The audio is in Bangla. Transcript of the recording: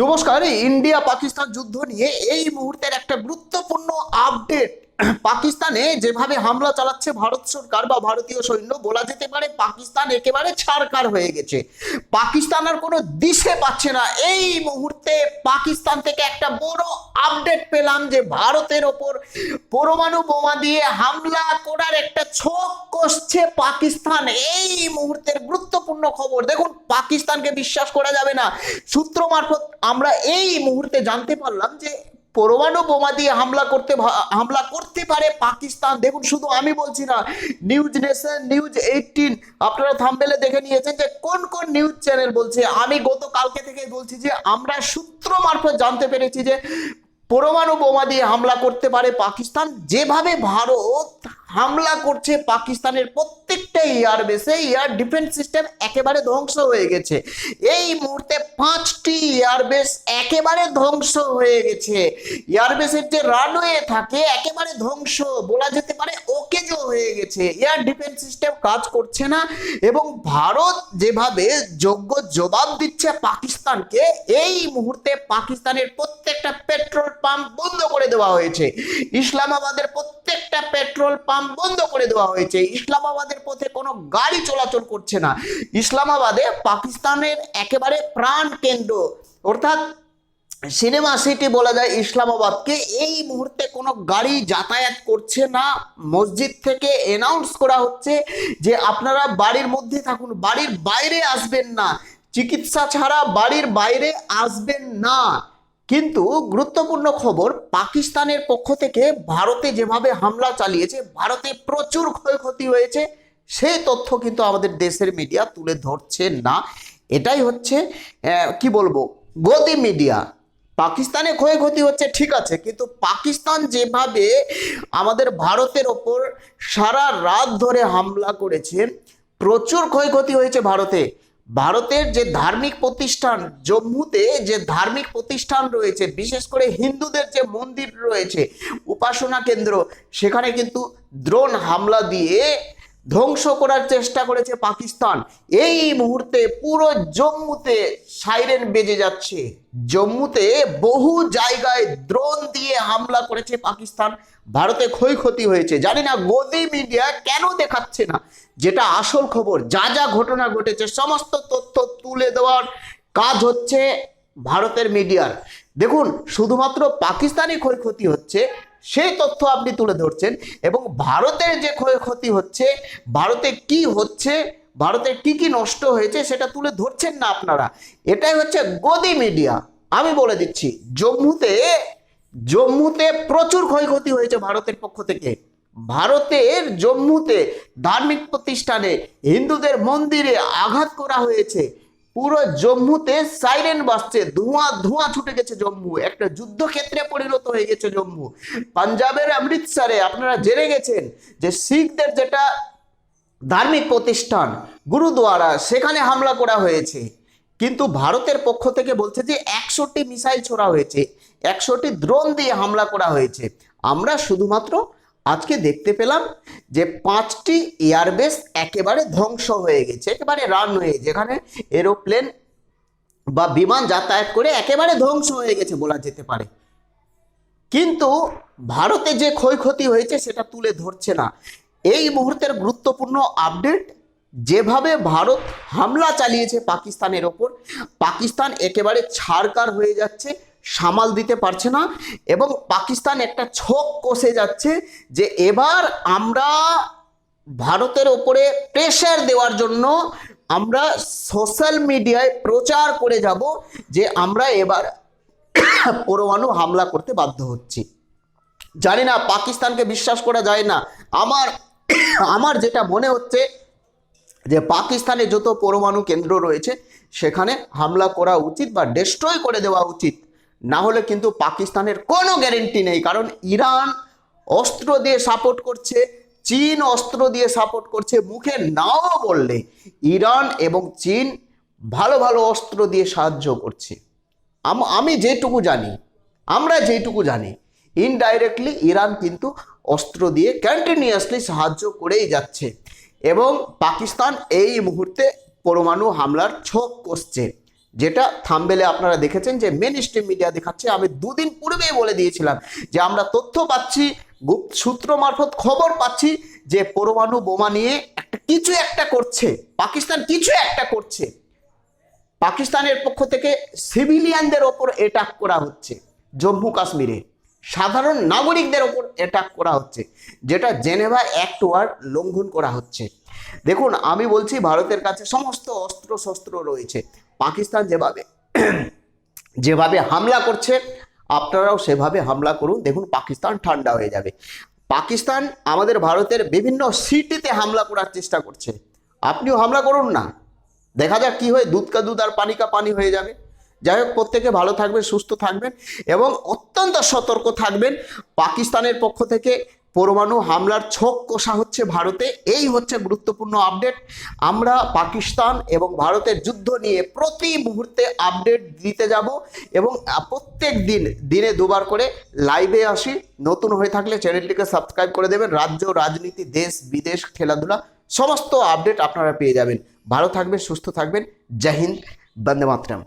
নমস্কার ইন্ডিয়া পাকিস্তান যুদ্ধ নিয়ে এই মুহূর্তের একটা গুরুত্বপূর্ণ আপডেট। পাকিস্তানে যেভাবে হামলা চালাচ্ছে ভারত সরকার বা ভারতীয় সৈন্য, বলা যেতে পারে পাকিস্তান একেবারে ছাড়কার হয়ে গেছে। পাকিস্তান আর কোনো দিশে পাচ্ছে না। এই মুহূর্তে পাকিস্তান থেকে একটা বড় আপডেট পেলাম যে ভারতের ওপর পরমাণু বোমা দিয়ে হামলা করার একটা ছোক কষছে পাকিস্তান। এই মুহূর্তের গুরুত্বপূর্ণ খবর। দেখুন, পাকিস্তানকে বিশ্বাস করা যাবে না। সূত্র মারফত আমরা এই মুহূর্তে জানতে পারলাম যে পরমাণু বোমা দিয়ে হামলা করতে হামলা করতে পারে পাকিস্তান। দেখুন, শুধু আমি বলছি না নিউজ নেশন নিউজ এইটিন আপনারা থাম্বেলে দেখে নিয়েছেন যে কোন কোন নিউজ চ্যানেল বলছে। আমি গতকালকে থেকেই বলছি যে আমরা সূত্র মারফত জানতে পেরেছি যে পরমাণু বোমা দিয়ে হামলা করতে পারে পাকিস্তান। যেভাবে ভারত হামলা করছে পাকিস্তানের প্রত্যেকটা এয়ারবেসে এয়ার ডিফেন্স সিস্টেম একেবারে ধ্বংস হয়ে গেছে। এই মুহূর্তে পাঁচটি এয়ারবেস একেবারে ধ্বংস হয়ে গেছে। এয়ারবেসের যে রানওয়ে থাকে, একেবারে ধ্বংস বলা যেতে পারে ওকেজো হয়ে গেছে। এয়ার ডিফেন্স সিস্টেম কাজ করছে না এবং ভারত যেভাবে যোগ্য জবাব দিচ্ছে পাকিস্তানকে, এই মুহূর্তে পাকিস্তানের প্রত্যেকটা পেট্রোল পাম্প বন্ধ করে দেওয়া হয়েছে। ইসলামাবাদের প্রত্যেকটা পেট্রোল পাম্প বন্ধ করে দেওয়া হয়েছে। ইসলামাবাদের পথে কোনো গাড়ি চলাচল করছে না। ইসলামাবাদে পাকিস্তানের একেবারে প্রাণ কেন্দ্র। অর্থাৎ সিনেমা সিটি বলা যায় ইসলামাবাদকে, এই মুহূর্তে কোনো গাড়ি যাতায়াত করছে না। মসজিদ থেকে অ্যানাউন্স করা হচ্ছে যে আপনারা বাড়ির মধ্যে থাকুন, বাড়ির বাইরে আসবেন না। চিকিৎসা ছাড়া বাড়ির বাইরে আসবেন না। কিন্তু গুরুত্বপূর্ণ খবর, পাকিস্তানের পক্ষ থেকে ভারতে যেভাবে হামলা চালিয়েছে, ভারতে প্রচুর ক্ষয়ক্ষতি হয়েছে। সেই তথ্য কিন্তু আমাদের দেশের মিডিয়া তুলে ধরছে না। এটাই হচ্ছে কি বলব? গদি মিডিয়া পাকিস্তানে ক্ষয়ক্ষতি হচ্ছে, ঠিক আছে, কিন্তু পাকিস্তান যেভাবে আমাদের ভারতের ওপর সারা রাত ধরে হামলা করেছে, প্রচুর ক্ষয়ক্ষতি হয়েছে ভারতে। ভারতের যে ধার্মিক প্রতিষ্ঠান, জম্মুতে যে ধার্মিক প্রতিষ্ঠান রয়েছে, বিশেষ করে হিন্দুদের যে মন্দির রয়েছে, উপাসনা কেন্দ্র, সেখানে কিন্তু দ্রোণ হামলা দিয়ে ধ্বংস করার চেষ্টা করেছে পাকিস্তান। এই মুহূর্তে পুরো জম্মুতে সাইরেন বেজে যাচ্ছে। জম্মুতে বহু জায়গায় দ্রোন দিয়ে হামলা করেছে পাকিস্তান। ভারতে ক্ষয়ক্ষতি হয়েছে। জানি না গদি মিডিয়া কেন দেখাচ্ছে না। যেটা আসল খবর, যা যা ঘটনা ঘটেছে, সমস্ত তথ্য তুলে দেওয়ার কাজ হচ্ছে ভারতের মিডিয়ার। দেখুন, শুধুমাত্র পাকিস্তানি ক্ষয়ক্ষতি হচ্ছে সেই তথ্য আপনি তুলে ধরছেন এবং ভারতের যে ক্ষয়ক্ষতি হচ্ছে, ভারতে কি হচ্ছে ভারতের কি কি নষ্ট হয়েছে সেটা তুলে ধরছেন না আপনারা। এটাই হচ্ছে গদি মিডিয়া। আমি বলে দিচ্ছি, জম্মুতে জম্মুতে প্রচুর ক্ষয়ক্ষতি হয়েছে ভারতের পক্ষ থেকে। ভারতের জম্মুতে ধার্মিক প্রতিষ্ঠানে হিন্দুদের মন্দিরে আঘাত করা হয়েছে। পুরো জম্মুতে সাইরেন বাজছে, ধোঁয়া ধোঁয়া ছুটে গেছে জম্মু। একটা যুদ্ধক্ষেত্রে পরিণত হয়ে গেছে জম্মু। পাঞ্জাবের অমৃতসরে আপনারা জেনে গেছেন যে শিখদের যেটা ধার্মিক প্রতিষ্ঠান, গুরুদুয়ারা, সেখানে হামলা করা হয়েছে। কিন্তু ভারতের পক্ষ থেকে বলছে যে একশোটি মিসাইল ছোড়া হয়েছে, একশোটি ড্রোন দিয়ে হামলা করা হয়েছে। আমরা শুধুমাত্র আজকে দেখতে পেলাম যে পাঁচটি এয়ারবেস একেবারে ধ্বংস হয়ে গেছে, একেবারে রানওয়ে যেখানে এরোপ্লেন বা বিমান যাতায়াত করে একেবারে ধ্বংস হয়ে গেছে বলা যেতে পারে। কিন্তু ভারতে যে ক্ষয়ক্ষতি হয়েছে সেটা তুলে ধরছে না। এই মুহূর্তের গুরুত্বপূর্ণ আপডেট যেভাবে ভারত হামলা চালিয়েছে পাকিস্তানের ওপর, পাকিস্তান একেবারে ছাড়কার হয়ে যাচ্ছে। সামাল দিতে পারছে না এবং পাকিস্তান একটা ছক কষে যাচ্ছে যে এবার আমরা ভারতের ওপরে প্রেশার দেওয়ার জন্য আমরা সোশ্যাল মিডিয়ায় প্রচার করে যাব যে আমরা এবার পরমাণু হামলা করতে বাধ্য হচ্ছি। জানি না পাকিস্তানকে বিশ্বাস করা যায় না। আমার আমার যেটা মনে হচ্ছে যে পাকিস্তানে যত পরমাণু কেন্দ্র রয়েছে, সেখানে হামলা করা উচিত বা ডেস্ট্রয় করে দেওয়া উচিত। না হলে কিন্তু পাকিস্তানের কোনো গ্যারেন্টি নেই, কারণ ইরান অস্ত্র দিয়ে সাপোর্ট করছে, চীন অস্ত্র দিয়ে সাপোর্ট করছে, মুখে নাও বললে ইরান এবং চীন ভালো ভালো অস্ত্র দিয়ে সাহায্য করছে। আম- যেটুকু জানি, আমরা যেটুকু জানি ইনডাইরেক্টলি ইরান কিন্তু অস্ত্র দিয়ে কন্টিনিউয়াসলি সাহায্য করেই যাচ্ছে এবং পাকিস্তান এই মুহূর্তে পরমাণু হামলার ছোক কষছে। যেটা থামবেলে আপনারা দেখেছেন যে মেন স্ট্রিম মিডিয়া দেখাচ্ছে, আমি দুদিন পূর্বেই বলে দিয়েছিলাম যে আমরা তথ্য পাচ্ছি, গুপ্ত সূত্র মারফত খবর পাচ্ছি যে পরমাণু বোমা নিয়ে একটা কিছু একটা করছে, পাকিস্তান কিছু একটা করছে। পাকিস্তানের পক্ষ থেকে সিভিলিয়ানদের ওপর অ্যাটাক করা হচ্ছে, জম্মু কাশ্মীরে। সাধারণ নাগরিকদের ওপর অ্যাটাক করা হচ্ছে, যেটা জেনেভা অ্যাক্ট ওয়ার লঙ্ঘন করা হচ্ছে। দেখুন, আমি বলছি ভারতের কাছে সমস্ত অস্ত্র শস্ত্র রয়েছে। পাকিস্তান যেভাবে যেভাবে হামলা করছে, আপনারাও সেভাবে হামলা করুন। দেখুন, পাকিস্তান ঠান্ডা হয়ে যাবে। পাকিস্তান আমাদের ভারতের বিভিন্ন সিটিতে হামলা করার চেষ্টা করছে। আপনিও হামলা করুন না। দেখা যাক কি হয়, দুধ কা দুধ আর পানি কা পানি হয়ে যাবে। যাই হোক, প্রত্যেকে ভালো থাকবেন, সুস্থ থাকবেন এবং অত্যন্ত সতর্ক থাকবেন। পাকিস্তানের পক্ষ থেকে পরমাণু হামলার ছক কষা হচ্ছে ভারতে। এই হচ্ছে গুরুত্বপূর্ণ আপডেট আমরা পাকিস্তান এবং ভারতের যুদ্ধ নিয়ে প্রতি মুহূর্তে আপডেট দিতে যাব এবং প্রত্যেক দিন, দিনে দুবার করে লাইভে আসি। নতুন হয়ে থাকলে চ্যানেলটিকে সাবস্ক্রাইব করে দেবেন। রাজ্য, রাজনীতি, দেশ, বিদেশ, খেলাধুলা, সমস্ত আপডেট আপনারা পেয়ে যাবেন। ভালো থাকবেন, সুস্থ থাকবেন। জয় হিন্দ, বন্দে মাতরম।